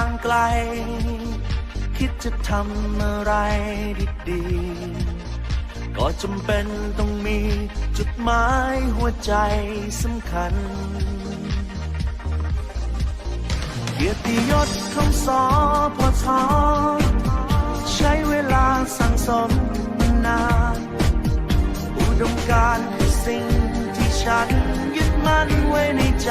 างไกล คิดจะทำอะไรดีๆ ก็จำเป็นต้องมีจุดหมายหัวใจสำคัญ เกียรติยศของสอพอทอใช้เวลาสั่งสมนาน อุดมการณ์คือสิ่งที่ฉันยึดมั่นไว้ในใจ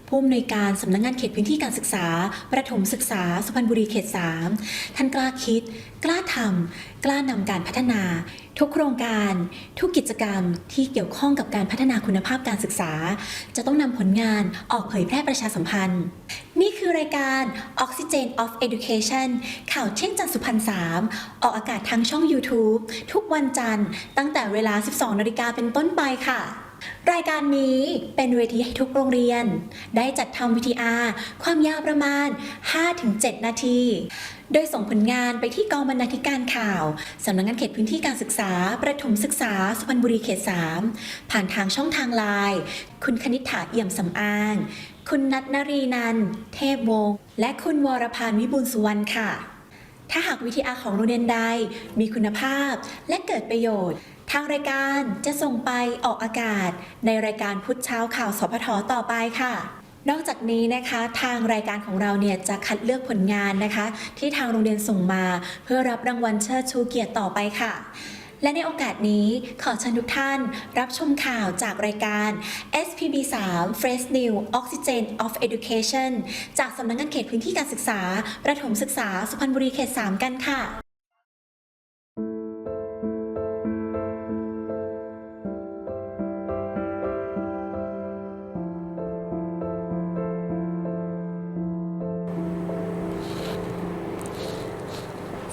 ผู้อำนวยการสำนักงงานเขตพื้นที่การศึกษา ประถมศึกษา สุพรรณบุรีเขต 3 ท่านกล้าคิด กล้าทำกล้านำการพัฒนา ทุกโครงการ ทุกกิจกรรมที่เกี่ยวข้องกับการพัฒนาคุณภาพการศึกษา จะต้องนำผลงานออกเผยแพร่ประชาสัมพันธ์ นี่คือรายการ Oxygen of Education ข่าวเที่ยงจันสุพรรณ3ออกอากาศทางช่อง YouTube ทุกวันจันทร์ตั้งแต่เวลา 12นาฬิกาเป็นต้นไปค่ะ รายการนี้เป็นเวทีให้ทุกโรงเรียน ได้จัดทำวิทีอาความยาวประมาณ 5-7 นาที โดยส่งผลงานไปที่กองบรรณาธิการข่าว สำนักงานเขตพื้นที่การศึกษา ประถมศึกษา สุพรรณบุรีเขต 3 ผ่านทางช่องทางไลน์คุณคณิษฐาเอี่ยมสำอาง คุณนัทนรีนัน เทพวงศ์และคุณวรพานวิบูลสุวรรณค่ะ ถ้าหากวิทยาของโรงเรียนใดมีคุณภาพและเกิดประโยชน์ ทางรายการจะส่งไปออกอากาศ ในรายการพุทธเช้าข่าวสพทต่อไปค่ะนอกจากนี้นะคะทางรายการของเราเนี่ยจะคัดเลือกผลงานนะคะ ที่ทางโรงเรียนส่งมา เพื่อรับรางวัลเชิดชูเกียรติต่อไปค่ะ และในโอกาสนี้ขอเชิญทุกท่าน รับชมข่าวจากรายการ SPB 3 Fresh New Oxygen of Education จากสำนักงานเขตพื้นที่การศึกษา ประถมศึกษาสุพรรณบุรีเขต 3 กันค่ะ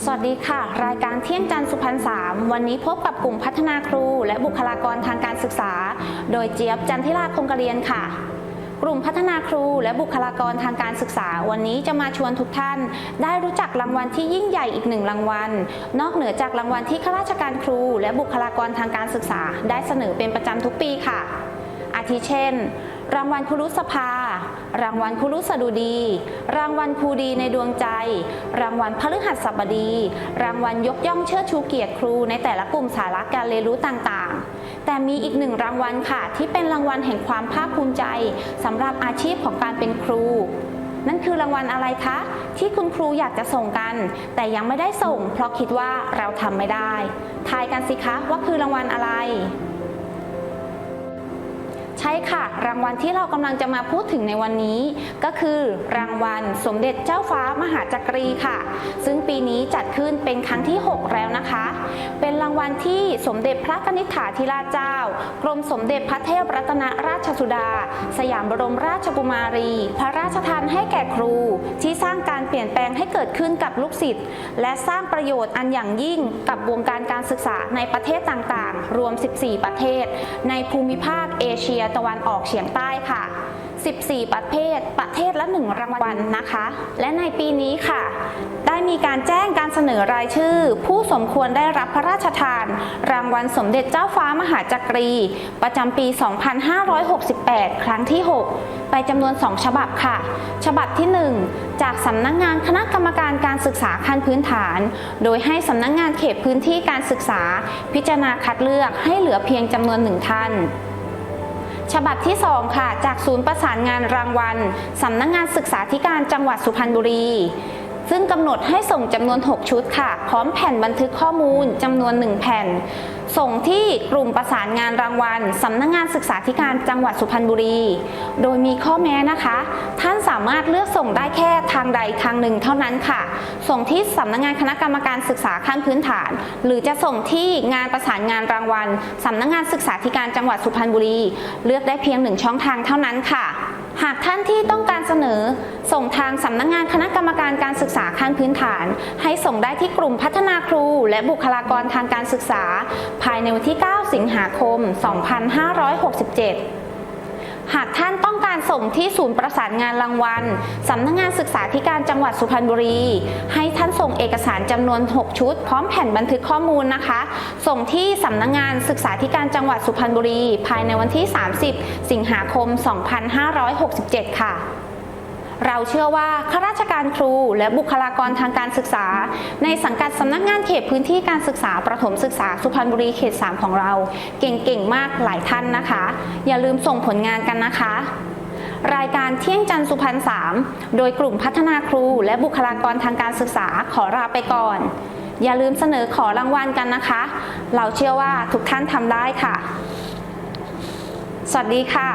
สวัสดีค่ะ รายการเที่ยงจันทร์สุพรรณสามวันนี้พบกับกลุ่มพัฒนาครู และบุคลากรทางการศึกษา โดยเจี๊ยบจันทิราคงกระเรียนค่ะ กลุ่มพัฒนาครูและบุคลากรทางการศึกษา วันนี้จะมาชวนทุกท่าน ได้รู้จักรางวัลที่ยิ่งใหญ่อีกหนึ่งรางวัล นอกเหนือจากรางวัลที่ข้าราชการครู และบุคลากรทางการศึกษา ได้เสนอเป็นประจำทุกปีค่ะ อาทิเช่น รางวัลครูรุสภา รางวัลครูรุสดุดี รางวัลครูดีในดวงใจ รางวัลพฤหัสบดี รางวัลยกย่องเชิดชูเกียรติครูในแต่ละกลุ่มสาระการเรียนรู้ต่างๆ แต่มีอีกหนึ่งรางวัลค่ะ ที่เป็นรางวัลแห่งความภาคภูมิใจสำหรับอาชีพของการเป็นครู นั่นคือรางวัลอะไรคะ ที่คุณครูอยากจะส่งกัน แต่ยังไม่ได้ส่ง เพราะคิดว่าเราทำไม่ได้ ทายกันสิคะว่าคือรางวัลอะไร ช่ค่ะ รางวัลที่เรากำลังจะมาพูดถึงในวันนี้ ก็คือรางวัลสมเด็จเจ้าฟ้ามหาจักรีค่ะ ซึ่งปีนี้จัดขึ้นเป็นครั้งที่ 6 แล้วนะคะ เป็นรางวัลที่สมเด็จพระนิษฐาธิราชเจ้า กรมสมเด็จพระเทพรัตนราชสุดา สยามบรมราชกุมารี พระราชทานให้แก่ครู ที่สร้างการเปลี่ยนแปลงให้เกิดขึ้นกับลูกศิษย์และสร้างประโยชน์อันอย่างยิ่งกับวงการการศึกษาในประเทศต่างๆ รวม 14 ประเทศ ในภูมิภาคเอเชียตะวันออกเฉียงใต้ค่ะ 14 ประเภทประเทศละ 1 รางวัลนะคะ และในปีนี้ค่ะ ได้มีการแจ้งการเสนอรายชื่อ ผู้สมควรได้รับพระราชทาน รางวัลสมเด็จเจ้าฟ้ามหาจักรี ประจำปี 2568 ครั้งที่ 6 ไปจำนวน 2 ฉบับค่ะ ฉบับที่ 1 จากสำนักงงานคณะกรรมการการศึกษาขั้นพื้นฐาน โดยให้สำนักงงานเขตพื้นที่การศึกษา พิจารณาคัดเลือกให้เหลือเพียงจำนวนหนึ่งท่าน ฉบับที่ 2 ค่ะ จากศูนย์ประสานงานรางวัลสำนักงานศึกษาธิการจังหวัดสุพรรณบุรี ซึ่งกำหนดให้ส่งจำนวน 6 ชุดค่ะ พร้อมแผ่นบันทึกข้อมูลจำนวน 1 แผ่น ส่งที่กลุ่มประสานงานรางวัลสำนักงานศึกษาธิการจังหวัดสุพรรณบุรี โดยมีข้อแม้นะคะ ท่านสามารถเลือกส่งได้แค่ทางใดทางหนึ่งเท่านั้นค่ะ ส่งที่สำนักงานคณะกรรมการศึกษาขั้นพื้นฐาน หรือจะส่งที่งานประสานงานรางวัลสำนักงานศึกษาธิการจังหวัดสุพรรณบุรี เลือกได้เพียงหนึ่งช่องทางเท่านั้นค่ะ หากท่านที่ต้องการเสนอ ส่งทางสำนักงานคณะกรรมการการศึกษาขั้นพื้นฐาน ให้ส่งได้ที่กลุ่มพัฒนาครู และบุคลากรทางการศึกษา ภายในวันที่ 9 สิงหาคม 2567 หากท่านต้องการส่งที่ศูนย์ประสานงานรางวัลสำนักงานศึกษาธิการจังหวัดสุพรรณบุรี ให้ท่านส่งเอกสารจำนวน 6 ชุด พร้อมแผ่นบันทึกข้อมูลนะคะ ส่งที่สำนักงานศึกษาธิการจังหวัดสุพรรณบุรี ภายในวันที่ 30 สิงหาคม 2567 ค่ะ เราเชื่อว่าข้าราชการครูและบุคลากรทางการศึกษา ในสังกัดสำนักงานเขตพื้นที่การศึกษาประถมศึกษาสุพรรณบุรีเขต 3 ของเรา เก่งๆ มากหลายท่านนะคะ อย่าลืมส่งผลงานกันนะคะรายการเที่ยงจันทร์สุพรรณ3โดยกลุ่มพัฒนาครูและบุคลากรทางการศึกษาขอลาไปก่อน อย่าลืมเสนอขอรางวัลกันนะคะ เราเชื่อว่าทุกท่านทำได้ค่ะ สวัสดีค่ะ